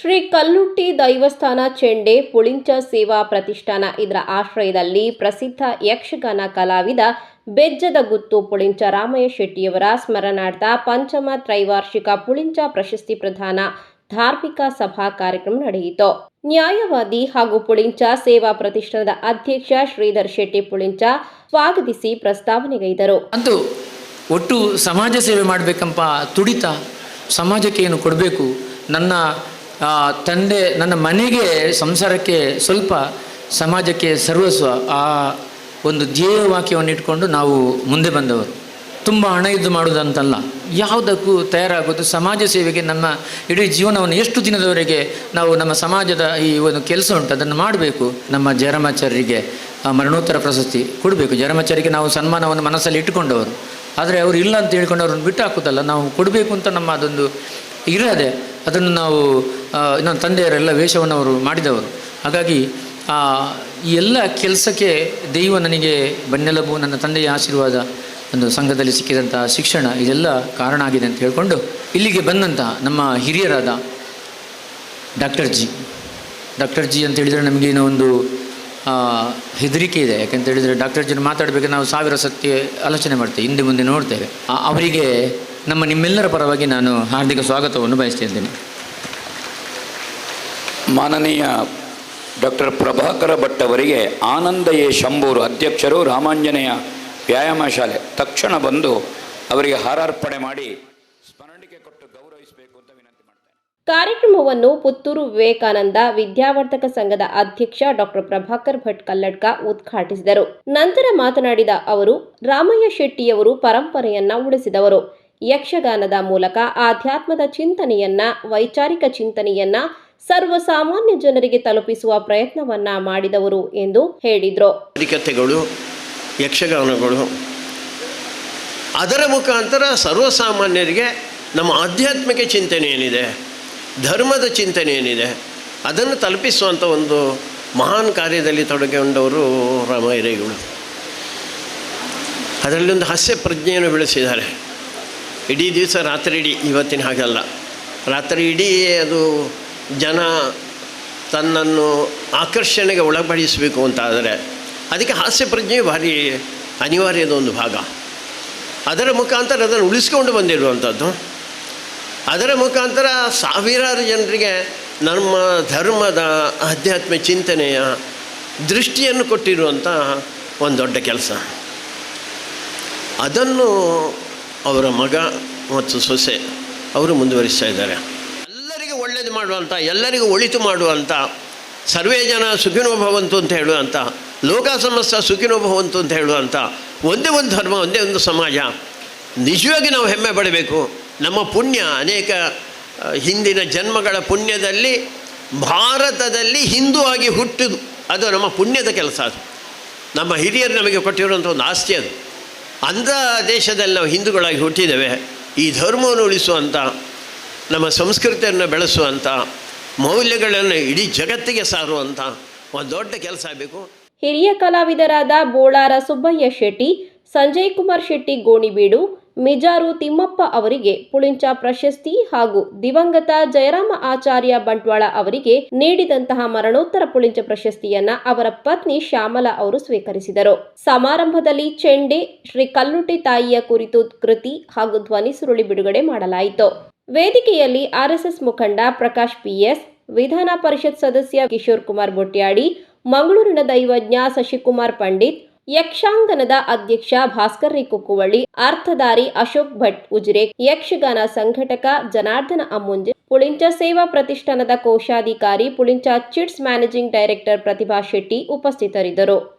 ಶ್ರೀ ಕಲ್ಲುಟ್ಟಿ ದೈವಸ್ಥಾನ ಚೆಂಡೆ ಪುಳಿಂಚ ಸೇವಾ ಪ್ರತಿಷ್ಠಾನ ಇದರ ಆಶ್ರಯದಲ್ಲಿ ಪ್ರಸಿದ್ಧ ಯಕ್ಷಗಾನ ಕಲಾವಿದ ಬೆಜ್ಜದ ಗುತ್ತು ಪುಳಿಂಚ ರಾಮಯ್ಯ ಶೆಟ್ಟಿಯವರ ಸ್ಮರಣಾರ್ಥ ಪಂಚಮ ತ್ರೈವಾರ್ಷಿಕ ಪುಳಿಂಚ ಪ್ರಶಸ್ತಿ ಪ್ರದಾನ ಧಾರ್ಮಿಕ ಸಭಾ ಕಾರ್ಯಕ್ರಮ ನಡೆಯಿತು. ನ್ಯಾಯವಾದಿ ಹಾಗೂ ಪುಳಿಂಚ ಸೇವಾ ಪ್ರತಿಷ್ಠಾನದ ಅಧ್ಯಕ್ಷ ಶ್ರೀಧರ್ ಶೆಟ್ಟಿ ಪುಳಿಂಚ ಸ್ವಾಗತಿಸಿ ಪ್ರಸ್ತಾವನೆಗೈದರು. ಅಂತೂ ಒಟ್ಟು ಸಮಾಜ ಸೇವೆ ಮಾಡಬೇಕಂಪ ತುಡಿತ, ಸಮಾಜಕ್ಕೆ ಏನು ಕೊಡಬೇಕು? ನನ್ನ ತಂದೆ ನನ್ನ ಮನೆಗೆ ಸಂಸಾರಕ್ಕೆ ಸ್ವಲ್ಪ ಸಮಾಜಕ್ಕೆ ಸರ್ವಸ್ವ ಆ ಒಂದು ಧ್ಯೇಯ ವಾಕ್ಯವನ್ನು ಇಟ್ಕೊಂಡು ನಾವು ಮುಂದೆ ಬಂದವರು. ತುಂಬ ಹಣ ಇದ್ದು ಮಾಡುವುದಂತಲ್ಲ. ಯಾವುದಕ್ಕೂ ತಯಾರಾಗೋದು ಸಮಾಜ ಸೇವೆಗೆ ನಮ್ಮ ಇಡೀ ಜೀವನವನ್ನು ಎಷ್ಟು ದಿನದವರೆಗೆ ನಾವು ನಮ್ಮ ಸಮಾಜದ ಈ ಒಂದು ಕೆಲಸ ಉಂಟು, ಅದನ್ನು ಮಾಡಬೇಕು. ನಮ್ಮ ಜಯರಾಮಾಚಾರ್ಯರಿಗೆ ಆ ಮರಣೋತ್ತರ ಪ್ರಶಸ್ತಿ ಕೊಡಬೇಕು. ಜಯರಾಮಾಚಾರ್ಯರಿಗೆ ನಾವು ಸನ್ಮಾನವನ್ನು ಮನಸ್ಸಲ್ಲಿ ಇಟ್ಟುಕೊಂಡವರು. ಆದರೆ ಅವರು ಇಲ್ಲ ಅಂತ ಹೇಳ್ಕೊಂಡು ಅವ್ರನ್ನ ಬಿಟ್ಟು ಹಾಕೋದಲ್ಲ ನಾವು ಕೊಡಬೇಕು ಅಂತ ನಮ್ಮ ಅದೊಂದು ಇರದೆ ಅದನ್ನು ನಾವು ನನ್ನ ತಂದೆಯರೆಲ್ಲ ವೇಷವನ್ನು ಅವರು ಮಾಡಿದವರು. ಹಾಗಾಗಿ ಈ ಎಲ್ಲ ಕೆಲಸಕ್ಕೆ ದೈವ ನನಗೆ ಬೆನ್ನೆಲುಬು, ನನ್ನ ತಂದೆಯ ಆಶೀರ್ವಾದ, ಒಂದು ಸಂಘದಲ್ಲಿ ಸಿಕ್ಕಿದಂಥ ಶಿಕ್ಷಣ, ಇದೆಲ್ಲ ಕಾರಣ ಆಗಿದೆ ಅಂತ ಹೇಳಿಕೊಂಡು ಇಲ್ಲಿಗೆ ಬಂದಂತಹ ನಮ್ಮ ಹಿರಿಯರಾದ ಡಾಕ್ಟರ್ ಜಿ. ಡಾಕ್ಟರ್ ಜಿ ಅಂತ ಹೇಳಿದರೆ ನಮಗೇನೋ ಒಂದು ಹೆದರಿಕೆ ಇದೆ. ಯಾಕಂತ ಹೇಳಿದರೆ ಡಾಕ್ಟರ್ ಜಿನ ಮಾತಾಡಬೇಕು, ನಾವು ಸಾವಿರ ಸತ್ಯ ಆಲೋಚನೆ ಮಾಡ್ತೇವೆ, ಹಿಂದೆ ಮುಂದೆ ನೋಡ್ತೇವೆ. ಅವರಿಗೆ ನಮ್ಮ ನಿಮ್ಮೆಲ್ಲರ ಪರವಾಗಿ ನಾನು ಹಾರ್ದಿಕ ಸ್ವಾಗತವನ್ನು ಬಯಸ್ತಿದ್ದೇನೆ ಮಾನನೀಯ ಡಾಕ್ಟರ್ ಪ್ರಭಾಕರ ಭಟ್ ಅವರಿಗೆ ಆನಂದಯೇ ಶಂಭೂರು ಅಧ್ಯಕ್ಷರು ರಾಮಾಂಜನೇಯ ವ್ಯಾಯಾಮ ಶಾಲೆ. ತಕ್ಷಣ ಬಂದು ಅವರಿಗೆ ಹಾರಾರ್ಪಣೆ ಮಾಡಿ ಸ್ಮರಣಿಕೆ ಕೊಟ್ಟು ಗೌರವಿಸಬೇಕು ಅಂತ ವಿನಂತಿ ಮಾಡ್ತೇನೆ. ಕಾರ್ಯಕ್ರಮವನ್ನು ಪುತ್ತೂರು ವಿವೇಕಾನಂದ ವಿದ್ಯಾವರ್ಧಕ ಸಂಘದ ಅಧ್ಯಕ್ಷ ಡಾಕ್ಟರ್ ಪ್ರಭಾಕರ್ ಭಟ್ ಕಲ್ಲಡ್ಕ ಉದ್ಘಾಟಿಸಿದರು. ನಂತರ ಮಾತನಾಡಿದ ಅವರು, ರಾಮಯ್ಯ ಶೆಟ್ಟಿಯವರು ಪರಂಪರೆಯನ್ನ ಉಳಿಸಿದವರು. ಯಕ್ಷಗಾನದ ಮೂಲಕ ಆಧ್ಯಾತ್ಮದ ಚಿಂತನೆಯನ್ನ, ವೈಚಾರಿಕ ಚಿಂತನೆಯನ್ನ ಸರ್ವಸಾಮಾನ್ಯ ಜನರಿಗೆ ತಲುಪಿಸುವ ಪ್ರಯತ್ನವನ್ನ ಮಾಡಿದವರು ಎಂದು ಹೇಳಿದರು. ಯಕ್ಷಗಾನಗಳು, ಅದರ ಮುಖಾಂತರ ಸರ್ವಸಾಮಾನ್ಯರಿಗೆ ನಮ್ಮ ಆಧ್ಯಾತ್ಮಿಕ ಚಿಂತನೆ ಏನಿದೆ, ಧರ್ಮದ ಚಿಂತನೆ ಏನಿದೆ, ಅದನ್ನು ತಲುಪಿಸುವಂಥ ಒಂದು ಮಹಾನ್ ಕಾರ್ಯದಲ್ಲಿ ತೊಡಗಿಕೊಂಡವರು ರಾಮೈರೇಗಳು ಅದರಲ್ಲಿ ಒಂದು ಹಾಸ್ಯ ಪ್ರಜ್ಞೆಯನ್ನು ಬೆಳೆಸಿದ್ದಾರೆ. ಇಡೀ ದಿವಸ ರಾತ್ರಿ ಇಡೀ, ಇವತ್ತಿನ ಹಾಗಲ್ಲ. ರಾತ್ರಿ ಇಡೀ ಅದು ಜನ ತನ್ನನ್ನು ಆಕರ್ಷಣೆಗೆ ಒಳಪಡಿಸಬೇಕು ಅಂತ ಆದರೆ ಅದಕ್ಕೆ ಹಾಸ್ಯ ಪ್ರಜ್ಞೆ ಭಾರಿ ಅನಿವಾರ್ಯದ ಒಂದು ಭಾಗ. ಅದರ ಮುಖಾಂತರ ಅದನ್ನು ಉಳಿಸ್ಕೊಂಡು ಬಂದಿರುವಂಥದ್ದು. ಅದರ ಮುಖಾಂತರ ಸಾವಿರಾರು ಜನರಿಗೆ ನಮ್ಮ ಧರ್ಮದ ಆಧ್ಯಾತ್ಮ ಚಿಂತನೆಯ ದೃಷ್ಟಿಯನ್ನು ಕೊಟ್ಟಿರುವಂಥ ಒಂದು ದೊಡ್ಡ ಕೆಲಸ. ಅದನ್ನು ಅವರ ಮಗ ಮತ್ತು ಸೊಸೆ, ಅವರು ಮುಂದುವರಿಸ್ತಾ ಇದ್ದಾರೆ. ಎಲ್ಲರಿಗೂ ಒಳ್ಳೇದು ಮಾಡುವಂಥ ಎಲ್ಲರಿಗೂ ಒಳಿತು ಮಾಡುವಂಥ ಸರ್ವೇ ಜನ ಸುಖಿನೋ ಭವಂತು ಅಂತ ಹೇಳುವಂಥ ಲೋಕ ಸಮಸ್ತ ಸುಖಿನೋ ಭವಂತು ಅಂತ ಹೇಳುವಂಥ ಒಂದೇ ಒಂದು ಧರ್ಮ, ಒಂದೇ ಒಂದು ಸಮಾಜ. ನಿಜವಾಗಿ ನಾವು ಹೆಮ್ಮೆ ಪಡಬೇಕು. ನಮ್ಮ ಪುಣ್ಯ, ಅನೇಕ ಹಿಂದಿನ ಜನ್ಮಗಳ ಪುಣ್ಯದಲ್ಲಿ, ಭಾರತದಲ್ಲಿ ಹಿಂದೂ ಆಗಿ ಹುಟ್ಟಿದ್ದು, ಅದು ನಮ್ಮ ಪುಣ್ಯದ ಕೆಲಸ ಅದು. ನಮ್ಮ ಹಿರಿಯರು ನಮಗೆ ಕೊಟ್ಟಿರುವಂಥ ಒಂದು ಆಸ್ತಿ ಅದು. ಅಂಥ ದೇಶದಲ್ಲಿ ನಾವು ಹಿಂದೂಗಳಾಗಿ ಹುಟ್ಟಿದ್ದೇವೆ. ಈ ಧರ್ಮವನ್ನು ಉಳಿಸುವಂಥ ನಮ್ಮ ಸಂಸ್ಕೃತಿಯನ್ನು ಬೆಳೆಸುವಂಥ ಮೌಲ್ಯಗಳನ್ನು ಇಡೀ ಜಗತ್ತಿಗೆ ಸಾರುವಂಥ ಒಂದು ದೊಡ್ಡ ಕೆಲಸ ಆಗಬೇಕು. ಹಿರಿಯ ಕಲಾವಿದರಾದ ಬೋಳಾರ ಸುಬ್ಬಯ್ಯ ಶೆಟ್ಟಿ, ಸಂಜಯ್ ಕುಮಾರ್ ಶೆಟ್ಟಿ ಗೋಣಿಬೀಡು ಮಿಜಾರು ತಿಮ್ಮಪ್ಪ ಅವರಿಗೆ ಪುಳಿಂಚ ಪ್ರಶಸ್ತಿ ಹಾಗೂ ದಿವಂಗತ ಜಯರಾಮ ಆಚಾರ್ಯ ಬಂಟ್ವಾಳ ಅವರಿಗೆ ನೀಡಿದಂತಹ ಮರಣೋತ್ತರ ಪುಳಿಂಚ ಪ್ರಶಸ್ತಿಯನ್ನ ಅವರ ಪತ್ನಿ ಶ್ಯಾಮಲಾ ಅವರು ಸ್ವೀಕರಿಸಿದರು. ಸಮಾರಂಭದಲ್ಲಿ ಚೆಂಡೆ ಶ್ರೀ ಕಲ್ಲುಟಿ ತಾಯಿಯ ಕುರಿತು ಕೃತಿ ಹಾಗೂ ಧ್ವನಿ ಸುರುಳಿ ಬಿಡುಗಡೆ ಮಾಡಲಾಯಿತು. ವೇದಿಕೆಯಲ್ಲಿ ಆರ್ಎಸ್ಎಸ್ ಮುಖಂಡ ಪ್ರಕಾಶ್ ಪಿಎಸ್ ವಿಧಾನ ಪರಿಷತ್ ಸದಸ್ಯ ಕಿಶೋರ್ ಕುಮಾರ್ ಬೊಟ್ಯಾಡಿ, ಮಂಗಳೂರಿನ ದೈವಜ್ಞ ಶಶಿಕುಮಾರ್ ಪಂಡಿತ್ ಯಕ್ಷಾಂಗನದ ಅಧ್ಯಕ್ಷ ಭಾಸ್ಕರ್ ರಿ ಕುಕ್ಕುವಳ್ಳಿ, ಅರ್ಥಧಾರಿ ಅಶೋಕ್ ಭಟ್ ಉಜಿರೆ, ಯಕ್ಷಗಾನ ಸಂಘಟಕ ಜನಾರ್ದನ ಅಮ್ಮುಂಜೆ, ಪುಳಿಂಚ ಸೇವಾ ಪ್ರತಿಷ್ಠಾನದ ಕೋಶಾಧಿಕಾರಿ Pulincha chits managing director Pratibha Shetty ಉಪಸ್ಥಿತರಿದ್ದರು.